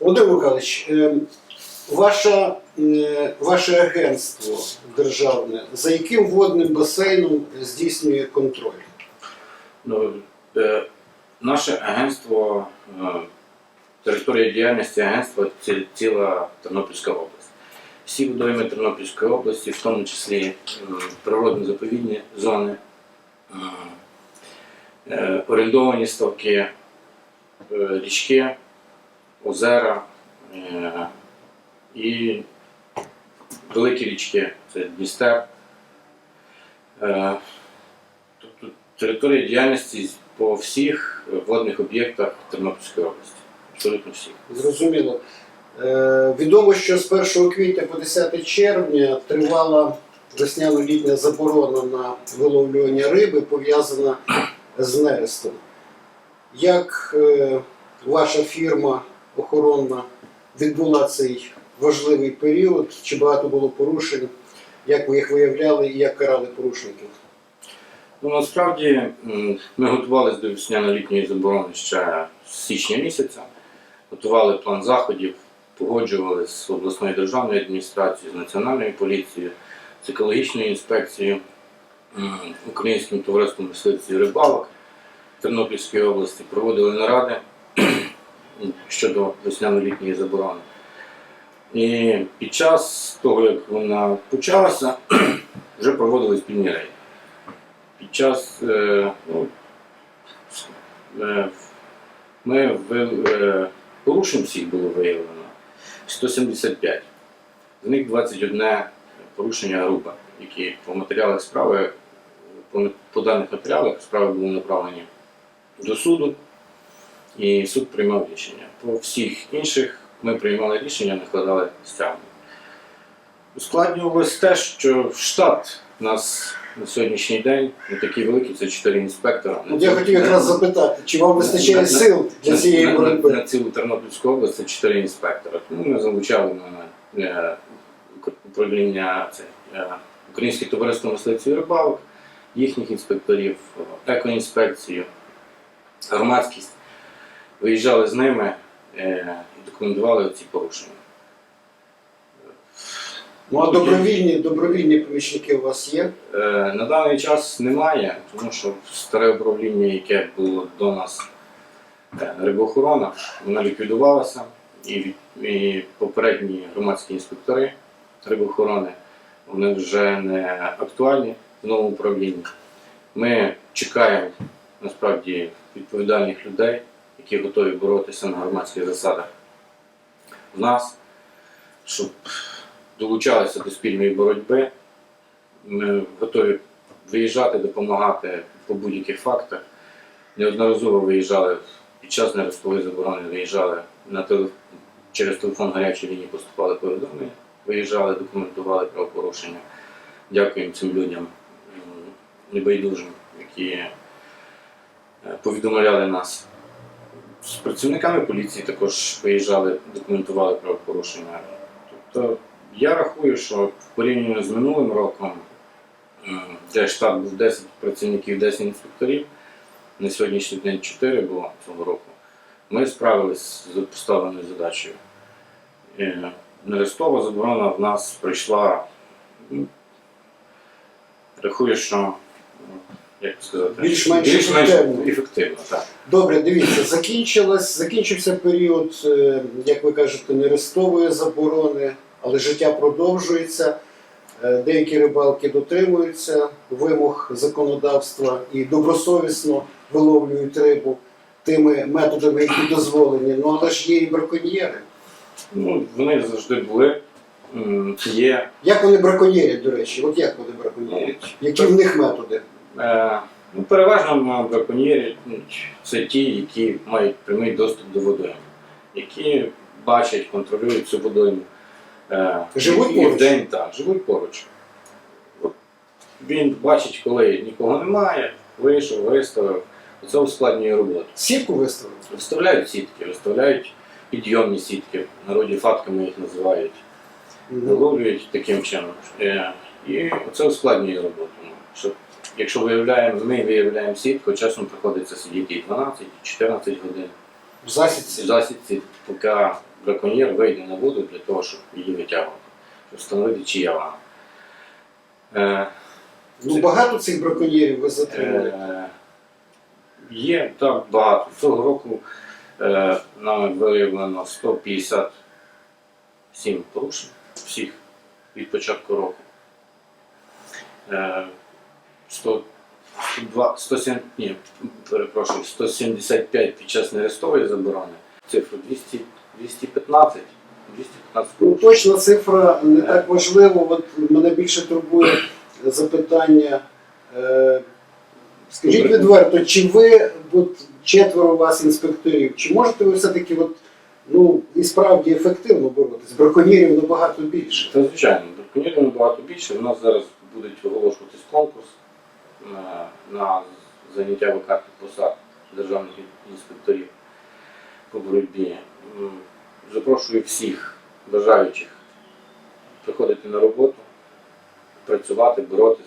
Володимир Михайлович, е, ваша, е, ваше агентство державне, за яким водним басейном здійснює контроль? Ну, е, наше агентство, е, територія діяльності агентства це ціла Тернопільська область. Всі водойми Тернопільської області, в тому числі м, природно-заповідні зони, м, е, орендовані ставки, е, річки, озера е, і великі річки це Дністер. Е, Тобто територія діяльності по всіх водних об'єктах Тернопільської області. Абсолютно всіх. Зрозуміло. Е, Відомо, що з 1 квітня по 10 червня тривала весняно-літня заборона на виловлювання риби, пов'язана з нерестом. Як ваша фірма охоронна відбула цей важливий період? Чи багато було порушень? Як ви їх виявляли і як карали порушників? Ну, насправді ми готувалися до весняно-літньої заборони ще з січня місяця, готували план заходів, погоджували з обласною державною адміністрацією, з національною поліцією, з екологічною інспекцією, Українським товариством мисливців і рибалок Тернопільської області, проводили наради щодо весняно-літньої заборони. І під час того, як вона почалася, вже проводили спільні рейди. Під час е, ну, е, ми е, порушень всіх було виявлено 175. З них 21 порушення група, які по матеріалах справи, по, по даних матеріалах справи були направлені до суду, і суд приймав рішення. По всіх інших ми приймали рішення, накладали стягнення. Ускладнювалось те, що штат у нас на сьогоднішній день не такий великий, це 4 інспектора. От я хотів якраз запитати, чи вам вистачає сил для цієї на, на, боротьби? на цілу Тернопільську область це 4 інспектора. Тому ми залучали на е, управління це, е, Українське товариство мисливців і рибалок, їхніх інспекторів, е, екоінспекцію, громадськість. Виїжджали з ними е, і документували ці порушення. Ну а добровільні, добровільні помічники у вас є? Е, На даний час немає, тому що старе управління, яке було до нас е, рибоохорона, вона ліквідувалася, і, і попередні громадські інспектори рибоохорони вони вже не актуальні в новому управлінні. Ми чекаємо насправді відповідальних людей, які готові боротися на громадських засадах в нас, щоб долучалися до спільної боротьби. Ми готові виїжджати, допомагати по будь-яких фактах. Неодноразово виїжджали під час нерестової заборони, виїжджали на теле... через телефон гарячої лінії, поступали повідомлення, виїжджали, документували правопорушення. Дякуємо цим людям небайдужим, які е, повідомляли нас. З працівниками поліції також виїжджали, документували правопорушення. Тобто я рахую, що в порівнянні з минулим роком, м, де штат був 10 працівників, 10 інспекторів, на сьогоднішній день 4 було цього року, ми справилися з поставленою задачею. Е, Нерестова заборона в нас пройшла, м, рахую, що, як сказати, Більш-менш більш-менш ефективно. ефективно. Так. Добре, дивіться, закінчилась, закінчився період, е, як ви кажете, нерестової заборони, але життя продовжується. Е, Деякі рибалки дотримуються вимог законодавства і добросовісно виловлюють рибу тими методами, які дозволені. Ну але ж є і браконьєри. Ну, вони завжди були, м, є. Як вони браконьєрять, до речі? От як вони браконьєрять? Які в них методи? Е, ну, переважно браконьєри це ті, які мають прямий доступ до водойми, які бачать, контролюють цю водойму. Е, Живуть і поруч? вдень, так, живуть поруч. От Він бачить, коли нікого немає, вийшов, виставив. Це ускладнює роботу. Сітку виставили? Виставляють сітки, виставляють підйомні сітки, в народі фатками їх називають виловлюють таким чином. Е, І це ускладнює роботу. Ну, Щоб, якщо виявляємо, ми виявляємо сітку, часом приходиться сидіти і 12, і 14 годин В в засідці. засідці, поки браконьєр вийде на воду для того, щоб її витягувати, щоб встановити, чия вона. Е, Ну багато цих браконьєрів ви затримали. Е, Є так багато. Цього року е, нами виявлено 157 порушень всіх від початку року. Е, 100, 102, 107, ні, перепрошую, 175 під час нерестової заборони. Цифру 200, 215. 215 Ну, точна цифра не так важливо. От мене більше турбує запитання. Е, скажіть відверто, чи ви, от, четверо у вас інспекторів, чи можете ви все-таки от, ну, і справді ефективно боротися? Браконьєрів набагато більше. Та звичайно, браконьєрів набагато більше. У нас зараз будуть оголошуватись конкурс на, заняття викатних посад державних інспекторів по боротьбі. Запрошую всіх бажаючих приходити на роботу, працювати, боротись,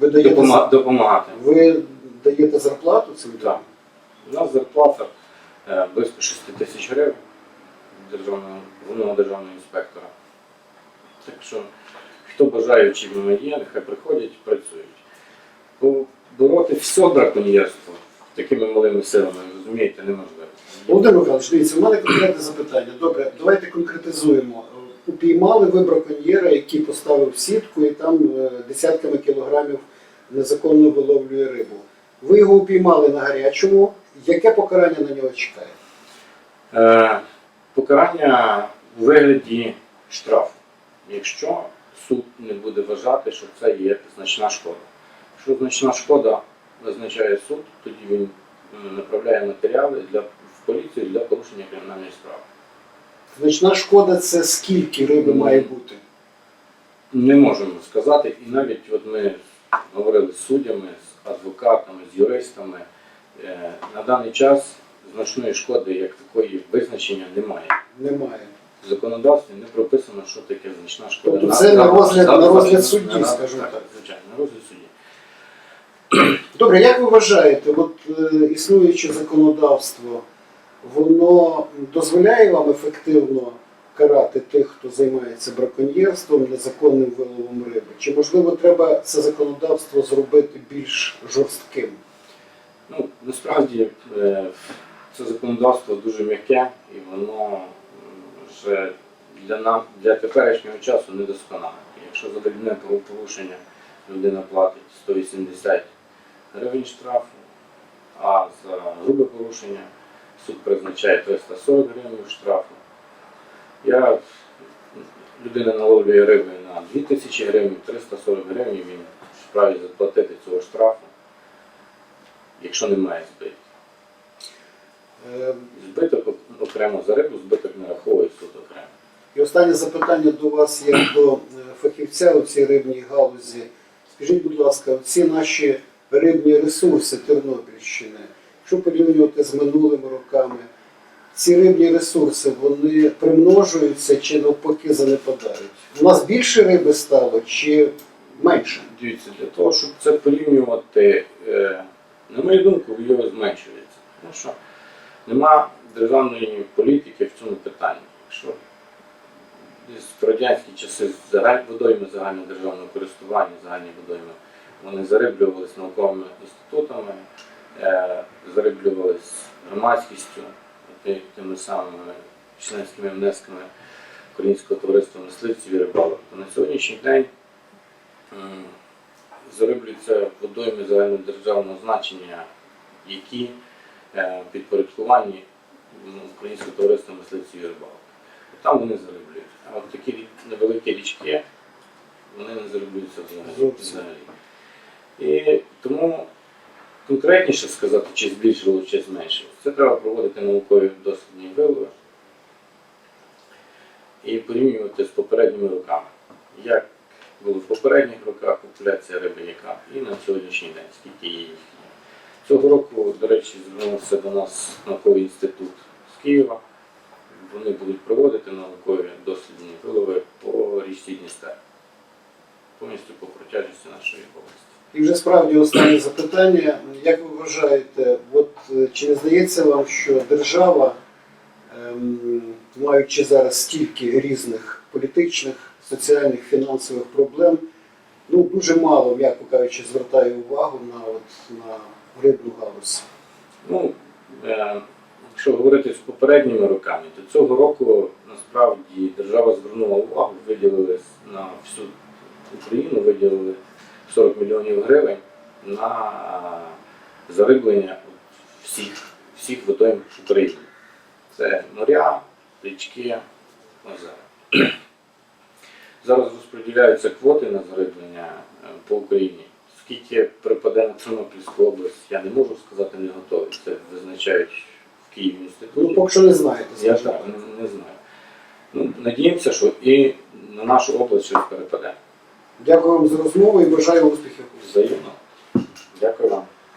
Ви даєте, допома- допомагати. ви даєте зарплату цим? Так. У нас зарплата е, близько 6 тисяч гривень державного, головного державного інспектора. Так що, хто бажаючи в мене є, нехай приходять, працюють. Бо бороти все браконьєрство такими малими силами, розумієте, неможливо. Володимир Михайлович, дивіться, у мене конкретне запитання. Добре, давайте конкретизуємо. Упіймали ви браконьєра, який поставив сітку і там е, десятками кілограмів незаконно виловлює рибу. Ви його упіймали на гарячому. Яке покарання на нього чекає? Е, покарання у вигляді штрафу, якщо суд не буде вважати, що це є значна шкода. Якщо значна шкода визначає суд, тоді він направляє матеріали для, в поліцію для порушення кримінальної справи. Значна шкода це скільки риби має бути? Не можемо сказати, і навіть от ми говорили з суддями, з адвокатами, з юристами. Е, На даний час значної шкоди як такої визначення немає. Немає. В законодавстві не прописано, що таке значна шкода. Тобто це на розгляд- на розгляд судді, на- скажімо так. так. Звичайно, на розгляд судді. Добре, як ви вважаєте, от е, існуюче законодавство, воно дозволяє вам ефективно карати тих, хто займається браконьєрством, незаконним виловом риби? Чи можливо треба це законодавство зробити більш жорстким? Ну, насправді е, це законодавство дуже м'яке і воно для нам для теперішнього часу недосконале. Якщо за дрібне правопорушення людина платить 180 гривень штрафу, а за грубе порушення суд призначає 340 гривень штрафу. Я людина наловлює риби на 2000 гривень, 340 гривень він вправі заплатити цього штрафу якщо немає збитків. Е, Збиток окремо за рибу, збиток нараховує суд окремо. І останнє запитання до вас як до е, фахівця у цій рибній галузі. Скажіть, будь ласка, ці наші рибні ресурси Тернопільщини, якщо порівнювати з минулими роками, ці рибні ресурси вони примножуються чи навпаки занепадають? У нас більше риби стало чи менше? Дивіться, для того, щоб це порівнювати, е, на мою думку, його зменшується. Тому що нема державної політики в цьому питанні. Якщо в радянські часи водойми загальнодержавного користування, загальні водойми, вони зариблювалися науковими інститутами, е, зариблювалися громадськістю, ти- тими самими членськими внесками Українського товариства мисливців і рибалок. То на сьогоднішній день зариблюються водойми загальнодержавного значення, які е, підпорядковані м, Українського товариства мисливців і рибалок. Там вони зариблюють. А от такі невеликі річки, вони не зариблюються взагалі. Взагалі. І тому конкретніше сказати, чи збільшило, чи зменшило, це треба проводити наукові дослідні вилови і порівнювати з попередніми роками. Як було в попередніх роках популяція риби, яка і на сьогоднішній день, скільки її. Цього року, до речі, звернувся до нас науковий інститут з Києва. Вони будуть проводити наукові дослідні вилови по річці Дністер, повністю по протяжності нашої області. І вже справді останнє запитання. Як ви вважаєте, от чи не здається вам, що держава, ем, маючи зараз стільки різних політичних, соціальних, фінансових проблем, ну дуже мало, м'яко кажучи, звертає увагу на, от, на рибну галузь? Ну, е, якщо говорити з попередніми роками, то цього року насправді держава звернула увагу, виділили на всю Україну, виділили 40 мільйонів гривень на зариблення всіх, всіх водойм України. Це моря, річки, озера. Зараз розподіляються квоти на зариблення е, по Україні. Скільки на Тернопільську область, я не можу сказати, не готовий. Це визначають в Києві Ну, поки що не знаєте, Я так не, не знаю. Ну, надіємося, що і на нашу область щось перепаде. Дякую вам за розмову і бажаю успіхів. Взаємно.